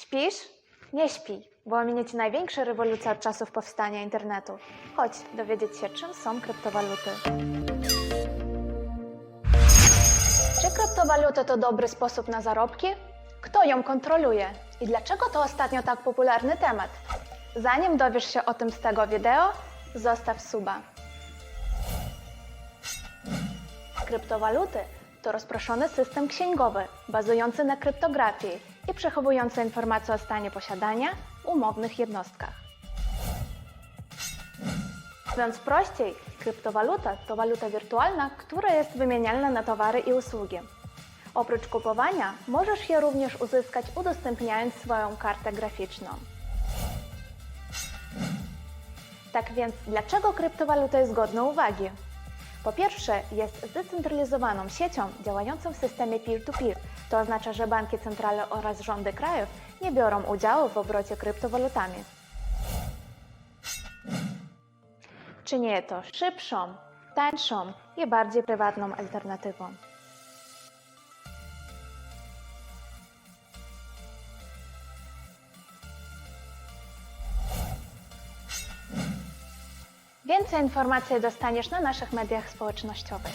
Śpisz? Nie śpij, bo ominiecie największa rewolucja od czasów powstania internetu. Chodź dowiedzieć się, czym są kryptowaluty. Czy kryptowaluty to dobry sposób na zarobki? Kto ją kontroluje? I dlaczego to ostatnio tak popularny temat? Zanim dowiesz się o tym z tego wideo, zostaw suba. Kryptowaluty to rozproszony system księgowy bazujący na kryptografii i przechowujący informacje o stanie posiadania w umownych jednostkach. Mówiąc prościej, kryptowaluta to waluta wirtualna, która jest wymienialna na towary i usługi. Oprócz kupowania możesz je również uzyskać udostępniając swoją kartę graficzną. Tak więc, dlaczego kryptowaluta jest godna uwagi? Po pierwsze, jest zdecentralizowaną siecią działającą w systemie peer-to-peer. To oznacza, że banki centralne oraz rządy krajów nie biorą udziału w obrocie kryptowalutami. Czyni to szybszą, tańszą i bardziej prywatną alternatywą. Więcej informacji dostaniesz na naszych mediach społecznościowych.